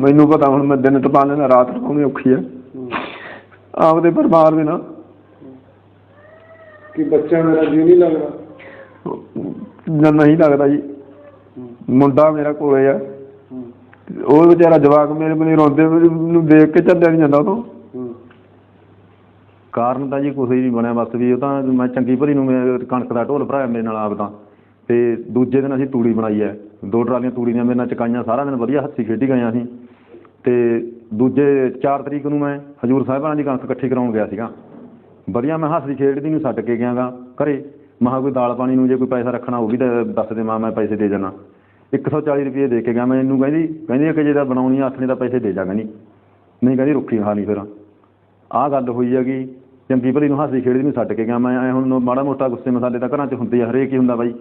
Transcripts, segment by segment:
ਮੈਨੂੰ ਪਤਾ ਹੁਣ ਮੈਂ ਦਿਨ ਟਪਾ ਲੈਣਾ ਰਾਤ ਟਪਾਉਣੀ ਔਖੀ ਆ। ਆਪਦੇ ਪਰਿਵਾਰ ਦੇ ਨਾਲ। ਕਿ ਬੱਚਾ ਮੇਰਾ ਜੀ ਨਹੀਂ ਲੱਗਦਾ? ਨਾ ਨਹੀਂ ਲੱਗਦਾ ਜੀ। ਮੁੰਡਾ ਮੇਰਾ ਕੋਲੇ ਆ। ਉਹ ਵਿਚਾਰਾ ਜਵਾਕ ਮੇਰੇ ਕੋਲ ਰੋਂਦੇ ਨੂੰ ਦੇਖ ਕੇ ਚੱਲਿਆ ਨਹੀਂ ਜਾਂਦਾ ਉਦੋਂ। ਕਾਰਨ ਤਾਂ ਜੀ ਕੁਛ ਹੀ ਨਹੀਂ ਬਣਿਆ ਬਸ ਵੀ ਉਹ ਤਾਂ ਮੈਂ ਚੰਗੀ ਭਰੀ ਨੂੰ ਮੈਂ ਕਣਕ ਦਾ ਢੋਲ ਭਰਾਇਆ ਮੇਰੇ ਨਾਲ ਆਪ ਤਾਂ ਅਤੇ ਦੂਜੇ ਦਿਨ ਅਸੀਂ ਤੂੜੀ ਬਣਾਈ ਹੈ। ਦੋ ਟਰਾਲੀਆਂ ਤੂੜੀ ਦੀਆਂ, ਮੇਰੇ ਨਾਲ ਚਕਾਈਆਂ, ਸਾਰਾ ਦਿਨ ਵਧੀਆ ਹੱਸੀ ਖੇਡੀ ਗਈਆਂ ਅਸੀਂ। ਅਤੇ ਦੂਜੇ ਚਾਰ ਤਰੀਕ ਨੂੰ ਮੈਂ ਹਜੂਰ ਸਾਹਿਬਾਨਾਂ ਦੀ ਕਣਕ ਇਕੱਠੀ ਕਰਾਉਣ ਗਿਆ ਸੀਗਾ। ਵਧੀਆ ਮੈਂ ਹੱਸਦੀ ਖੇਡਦੀ ਨੂੰ ਛੱਡ ਕੇ ਗਿਆ ਗਿਆਗਾ ਘਰੇ। ਮਹਾ ਕੋਈ ਦਾਲ ਪਾਣੀ ਨੂੰ ਜੇ ਕੋਈ ਪੈਸਾ ਰੱਖਣਾ, ਉਹ ਵੀ ਤਾਂ ਦੱਸ ਦੇ ਮਾਂ ਮੈਂ ਪੈਸੇ ਦੇ ਜਾਣਾ 140 ਰੁਪਏ ਦੇ ਕੇ ਗਿਆ, ਮੈਂ ਇਹਨੂੰ ਕਹਿੰਦੀ ਕਹਿੰਦੀ ਕਿ ਜੇ ਤਾਂ ਬਣਾਉਣੀ ਆ, ਆਥਣੇ ਦਾ ਪੈਸੇ ਦੇ ਜਾ ਕਹਿੰਦੀ ਨਹੀਂ ਕਹਿੰਦੀ, ਰੁੱਖੀ ਖਾ ਲਈ ਫਿਰ। ਆਹ ਗੱਲ ਹੋਈ ਹੈਗੀ, ਚੰਗੀ ਭਲੀ ਨੂੰ ਹੱਸਦੀ ਖੇਡਦੀ ਨੂੰ ਛੱਡ ਕੇ ਗਿਆ, ਮੈਂ ਐਂ ਹੁਣ ਮਾੜਾ ਮੋਟਾ ਗੁੱਸੇ ਮਸਾਲੇ ਤਾਂ ਘਰਾਂ 'ਚ ਹੁੰਦੇ ਆ, ਹਰੇਕ ਹੀ ਹੁੰਦਾ ਬਾਈ।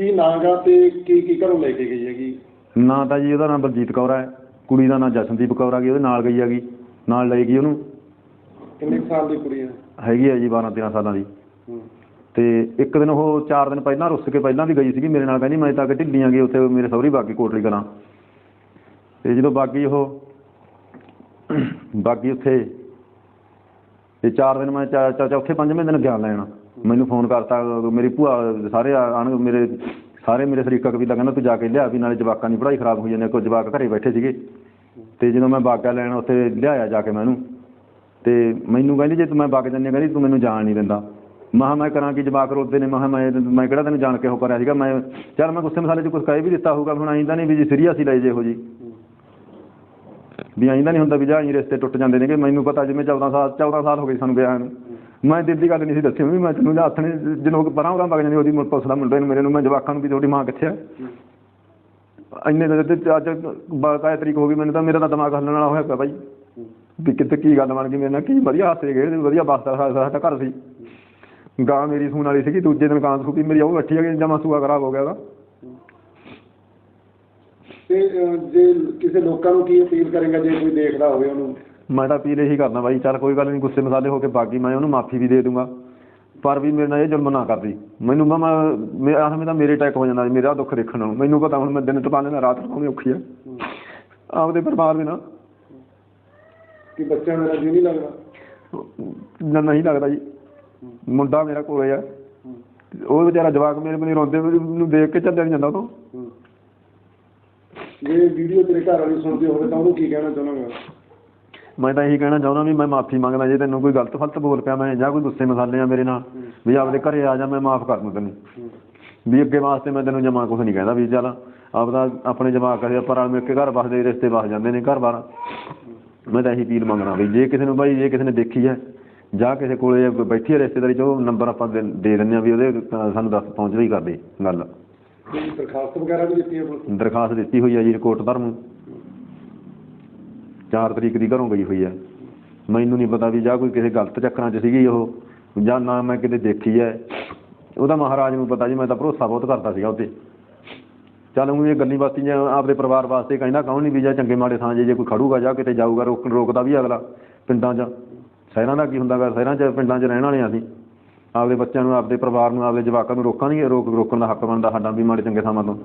ਕੀ ਨਾਂਗਾ ਤੇ ਕੀ ਕੀ ਘਰੋਂ ਲੈ ਕੇ ਗਈ ਹੈਗੀ? ਨਾਂ ਤਾਂ ਜੀ ਉਹਦਾ ਨਾਮ ਬਲਜੀਤ ਕੌਰ ਹੈ ਕੁੜੀ ਦਾ ਨਾਂ ਜਸ਼ਨਦੀਪ ਕੌਰ ਆ ਗਈ ਉਹਦੇ ਨਾਲ ਗਈ ਹੈਗੀ। ਨਾਲ ਲੈ ਗਈ ਉਹਨੂੰ। ਕਿੰਨੇ ਕੁ ਸਾਲ ਦੀ ਕੁੜੀ ਹੈ ਹੈਗੀ ਹੈ ਜੀ 12 13 ਸਾਲਾਂ ਦੀ। ਹੂੰ। ਤੇ ਇੱਕ ਦਿਨ ਉਹ 4 ਦਿਨ ਪਹਿਲਾਂ ਰੁੱਸ ਕੇ ਪਹਿਲਾਂ ਵੀ ਗਈ ਸੀਗੀ ਮੇਰੇ ਨਾਲ ਕਹਿੰਦੀ ਮੈਂ ਤਾਂ ਕਿ ਢਿੱਲੀਆਂ ਗਈ ਉੱਥੇ ਮੇਰੇ ਸਹੁਰੀ ਬਾਗੀ ਕੋਟਲੀ ਕਰਾਂ ਤੇ ਜਦੋਂ ਬਾਗੀ ਉਹ ਬਾਗੀ ਉੱਥੇ ਤੇ 4 ਦਿਨ ਮੈਂ ਚਾ- ਚਾ- ਚੌਥੇ ਪੰਜਵੇਂ ਦਿਨ ਗਿਆ ਲੈਣ। ਮੈਨੂੰ ਫੋਨ ਕਰਤਾ ਮੇਰੀ ਭੂਆ ਸਾਰੇ ਆਣ ਮੇਰੇ ਸਾਰੇ ਮੇਰੇ ਸ਼ਰੀਕਾ ਕਬੀਲਾ ਕਹਿੰਦਾ ਤੂੰ ਜਾ ਕੇ ਲਿਆ ਵੀ ਨਾਲੇ ਜਵਾਕਾਂ ਦੀ ਪੜ੍ਹਾਈ ਖਰਾਬ ਹੋਈ ਜਾਂਦੀ ਕੁਝ ਜਵਾਕ ਘਰੇ ਬੈਠੇ ਸੀਗੇ। ਤੇ ਜਦੋਂ ਮੈਂ ਬਾਗਾ ਲੈਣ ਉੱਥੇ ਲਿਆਇਆ ਜਾ ਕੇ ਮੈਨੂੰ। ਉਹਨੂੰ ਤੇ ਮੈਨੂੰ ਕਹਿੰਦੀ ਜੇ ਤੂੰ ਮੈਂ ਬਾਗ ਜਾਂਦੀ ਹਾਂ, ਕਹਿੰਦੀ ਤੂੰ ਮੈਨੂੰ ਜਾਣ ਨਹੀਂ ਦਿੰਦਾ। ਮਹਾ ਮੈਂ ਕਰਾਂ ਕਿ ਜਵਾਕ ਰੋਦੇ ਨੇ ਮਹਾ ਮੈਂ ਮੈਂ ਕਿਹੜਾ ਤੈਨੂੰ ਜਾਣ ਕੇ ਉਹ ਕਰਿਆ ਸੀਗਾ? ਮੈਂ ਚੱਲ ਮੈਂ ਗੁੱਸੇ ਮਸਾਲੇ 'ਚ ਕੁਝ ਕਹਿ ਵੀ ਦਿੱਤਾ ਹੋਊਗਾ ਹੁਣ ਆਈਂਦਾ ਨਹੀਂ ਵੀ ਜੀ ਸੀਰੀਅਸ ਹੀ ਲੈ ਜੇ ਇਹੋ ਜੀ ਵੀ ਆਈਂਦਾ ਨਹੀਂ ਹੁੰਦਾ ਵੀ ਜਾਂ ਹੀ ਰਿਸ਼ਤੇ ਟੁੱਟ ਜਾਂਦੇ ਨੇਗੇ, ਮੈਨੂੰ ਪਤਾ ਜਿਵੇਂ 14 ਸਾਲ 14 ਸਾਲ ਹੋ ਗਏ ਸਾਨੂੰ ਵਿਆਹ ਨੂੰ। ਮੈਂ ਦਿਲ ਦੀ ਗੱਲ ਨਹੀਂ ਸੀ ਦੱਸੀ, ਵੀ ਮੈਂ ਤੈਨੂੰ ਹੱਥ ਨੇ ਜਦੋਂ ਪਰਾਂ ਉਰਾਂ ਵਗ ਜਾਂਦੀ ਉਹਦੀ ਮੁੜ ਪੁੱਛਦਾ ਮੁੰਡੇ ਨੂੰ, ਮੇਰੇ ਨੂੰ, ਮੈਂ ਜਵਾਕਾਂ ਨੂੰ ਵੀ ਤੁਹਾਡੀ ਮਾਂ ਕਿੱਥੇ ਆ? ਇੰਨੇ ਦਿਨ ਤੇ ਅੱਜ ਬਾਕਾਇ ਤਰੀਕ ਹੋ ਗਈ, ਮੈਨੂੰ ਤਾਂ, ਮੇਰਾ ਤਾਂ ਦਿਮਾਗ ਹੱਲਣ ਵਾਲਾ ਹੋਇਆ ਪਿਆ ਬਾਈ। ਵੀ ਕਿਤੇ ਕੀ ਗੱਲ ਬਣ ਗਈ ਮੇਰੇ ਨਾਲ, ਕੀ ਵਧੀਆ ਹਾਸੇ ਗਏ, ਵਧੀਆ ਬਸਦਾ ਸਾਡਾ ਘਰ ਸੀ। ਗਾਂ ਮੇਰੀ ਸੂਣ ਵਾਲੀ ਸੀਗੀ, ਦੂਜੇ ਦਿਨ ਕਾਂ ਸੂਪੀ ਮੇਰੀ ਉਹ ਬੱਠੀ ਆ ਗਈ ਜਮਾ ਸੂਆ ਖਰਾਬ ਹੋ ਗਿਆ ਉਹਦਾ। ਤੇ ਅਹ, ਜੇ ਕਿਸੇ ਲੋਕਾਂ ਨੂੰ ਕੀ ਅਪੀਲ ਕਰੇਗਾ ਜੇ ਕੋਈ ਦੇਖਦਾ ਹੋਵੇ ਉਹਨੂੰ? ਮੈਂ ਤਾਂ ਅਪੀਲ ਇਹੀ ਕਰਦਾ ਬਾਈ ਚੱਲ ਕੋਈ ਗੱਲ ਨਹੀਂ ਗੁੱਸੇ ਮਸਾਲੇ ਹੋ ਕੇ ਬਾਗੀ ਮੈਂ ਉਹਨੂੰ ਮਾਫੀ ਵੀ ਦੇ ਦੂੰਗਾ। ਪਰ ਵੀ ਮੇਰੇ ਨਾਲ ਇਹ ਜ਼ੁਲਮ ਨਾ ਕਰਦੀ। ਮੈਨੂੰ ਮੈਂ ਮੇਰਾ ਸਮੇਂ ਤਾਂ ਮੇਰੇ ਅਟੈਕ ਹੋ ਜਾਂਦਾ ਮੇਰਾ ਦੁੱਖ ਦੇਖਣ ਨੂੰ ਮੈਨੂੰ ਪਤਾ ਹੁਣ ਮੈਂ ਦਿਨ ਟਪਾ ਲੈਣਾ ਰਾਤ ਟਪਾਉਣੀ ਔਖੀ ਆ। ਆਪਦੇ ਪਰਿਵਾਰ ਦੇ ਨਾਲ ਕਿ ਬੱਚਾ ਮੇਰਾ ਜੀ ਨਹੀਂ ਲੱਗਦਾ? ਨਾ ਨਹੀਂ ਲੱਗਦਾ ਜੀ। ਮੁੰਡਾ ਮੇਰਾ ਕੋਲੇ ਆ। ਉਹ ਵਿਚਾਰਾ ਜਵਾਕ ਮੇਰੇ ਕੋਲ ਰੋਂਦੇ ਨੂੰ ਦੇਖ ਕੇ ਚੱਲਿਆ ਨਹੀਂ ਜਾਂਦਾ ਉਦੋਂ। ਜੇ ਵੀਡੀਓ ਤੇਰੇ ਘਰ ਵਾਲੀ ਸੁਣਦੀ ਹੋਵੇ ਤਾਂ ਉਹਨੂੰ ਕੀ ਕਹਿਣਾ ਚਾਹੁੰਦਾ ਮੈਂ ਤਾਂ ਇਹੀ ਕਹਿਣਾ ਚਾਹੁੰਦਾ ਵੀ ਮੈਂ ਮਾਫੀ ਮੰਗਦਾ ਜੇ ਤੈਨੂੰ ਕੋਈ ਗਲਤ ਫਲਤ ਬੋਲ ਪਿਆ ਮੈਂ ਜਾਂ ਕੋਈ ਗੁੱਸੇ ਮਸਾਲੇ ਆ ਮੇਰੇ ਨਾਲ ਵੀ ਆਪਦੇ ਘਰੇ ਆ ਜਾ ਮੈਂ ਮਾਫ ਕਰ ਦੂੰ ਤੈਨੂੰ। ਵੀ ਅੱਗੇ ਵਾਸਤੇ ਮੈਂ ਤੈਨੂੰ ਜਮਾ ਕੁਛ ਨਹੀਂ ਕਹਿੰਦਾ ਵੀ ਚੱਲ ਆਪਦਾ ਆਪਣੇ ਜਵਾਕ ਕਰੇ ਆਪਾਂ ਰਲ ਮਿਲ ਕੇ ਘਰ ਵਸਦੇ ਰਿਸ਼ਤੇ ਵਸ ਜਾਂਦੇ ਨੇ ਘਰ ਬਾਰ ਮੈਂ ਤਾਂ ਇਹੀ ਅਪੀਲ ਮੰਗਣਾ ਵੀ ਜੇ ਕਿਸੇ ਨੂੰ ਬਾਈ ਜੇ ਕਿਸੇ ਨੇ ਦੇਖੀ ਹੈ ਜਾਂ ਕਿਸੇ ਕੋਲੇ ਬੈਠੀ ਹੈ ਰਿਸ਼ਤੇਦਾਰੀ ਚ ਉਹ ਨੰਬਰ ਆਪਾਂ ਦੇ ਦੇ ਦਿੰਦੇ ਆ ਵੀ ਉਹਦੇ ਸਾਨੂੰ ਦੱਸ ਪਹੁੰਚਦਾ ਹੀ ਕਰਦੇ ਗੱਲ। ਕੋਈ ਦਰਖਾਸਤ ਵਗੈਰਾ ਵੀ ਦਿੱਤੀ ਹੈ ਪੁਲਿਸ ਦਰਖਾਸਤ ਦਿੱਤੀ ਹੋਈ ਹੈ ਜੀ, ਰਿਪੋਰਟ ਧਰਮ 4 ਤਰੀਕ ਦੀ ਘਰੋਂ ਗਈ ਹੋਈ ਹੈ। ਮੈਨੂੰ ਨਹੀਂ ਪਤਾ ਵੀ ਜਾਂ ਕੋਈ ਕਿਸੇ ਗਲਤ ਚੱਕਰਾਂ 'ਚ ਸੀਗੀ ਉਹ, ਜਾਂ ਨਾ ਮੈਂ ਕਿਤੇ ਦੇਖੀ ਹੈ। ਉਹਦਾ ਮਹਾਰਾਜ ਨੂੰ ਪਤਾ ਜੀ, ਮੈਂ ਤਾਂ ਭਰੋਸਾ ਬਹੁਤ ਕਰਦਾ ਸੀਗਾ ਉੱਤੇ। ਚੱਲ ਉਹ ਇਹ ਗੱਲੀ ਬਾਤੀ ਜਾਂ ਆਪਦੇ ਪਰਿਵਾਰ ਵਾਸਤੇ ਕਹਿੰਦਾ, ਕੌਣ ਨਹੀਂ ਵੀ ਜਾਂ ਚੰਗੇ ਮਾੜੇ ਥਾਂ ਜੇ ਜੇ ਕੋਈ ਖੜੂਗਾ ਜਾਂ ਕਿਤੇ ਜਾਊਗਾ ਰੋਕ ਰੋਕਦਾ ਵੀ ਅਗਲਾ ਪਿੰਡਾਂ 'ਚ। ਸ਼ਹਿਰਾਂ ਦਾ ਕੀ ਹੁੰਦਾਗਾ, ਸ਼ਹਿਰਾਂ 'ਚ ਪਿੰਡਾਂ 'ਚ ਰਹਿਣ ਵਾਲੇ ਹਾਂ ਅਸੀਂ। ਆਪਦੇ ਬੱਚਿਆਂ ਨੂੰ, ਆਪਦੇ ਪਰਿਵਾਰ ਨੂੰ, ਆਪਦੇ ਜਵਾਕਾਂ ਨੂੰ ਰੋਕਾਂਗੇ ਰੋਕ ਰੋਕਣ ਦਾ ਹੱਕ ਬਣਦਾ ਸਾਡਾ ਵੀ ਮਾੜੇ ਚੰਗੇ ਥਾਵਾਂ ਤੋਂ।